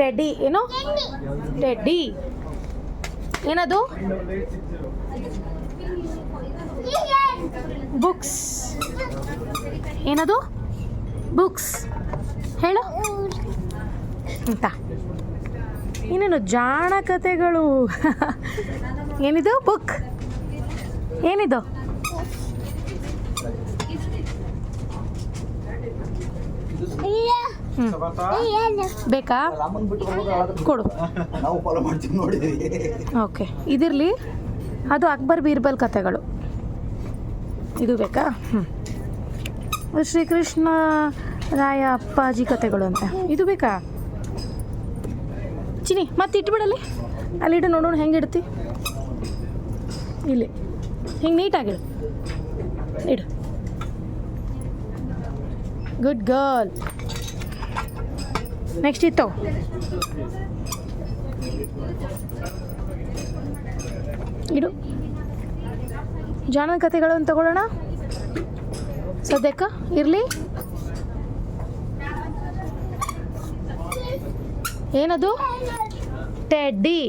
Teddy ಏನು teddy ಏನದು? Books ಏನದು? ಬುಕ್ಸ್ ಹೇಳು. ಅಂತ. ಇನ್ನೇನು ಜಾಣ ಕಥೆಗಳು ಏನಿದು? ಬುಕ್ ಏನಿದು ಹ್ಞೂ ಬೇಕಾ? ಕೊಡು. ಓಕೆ. ಇದಿರಲಿ. ಅದು ಅಕ್ಬರ್ ಬೀರ್ಬಲ್ ಕಥೆಗಳು. ಇದು ಬೇಕಾ? ಹ್ಞೂ ಶ್ರೀಕೃಷ್ಣ ರಾಯ ಅಪ್ಪಾಜಿ ಕಥೆಗಳು ಅಂತ. ಇದು ಬೇಕಾ? ಚಿನಿ ಮತ್ತೆ ಇಟ್ಬಿಡಲ್ಲಿ ಅಲ್ಲಿಡು ನೋಡೋಣ ಹೆಂಗೆ ಇಡ್ತಿ? ಇಲ್ಲಿ. ಹಿಂಗೆ ನೀಟಾಗಿಡು. ಇಡು. ಗುಡ್ ಗರ್ಲ್ ನೆಕ್ಸ್ಟ್ ಇತ್ತು ಇಡು. ಜಾಣದ ಕಥೆಗಳನ್ನು ತಗೊಳ್ಳೋಣ. ಸದ್ಯಕ್ಕ ಇರಲಿ. ಏನದು? ಟೆಡ್ಡಿ.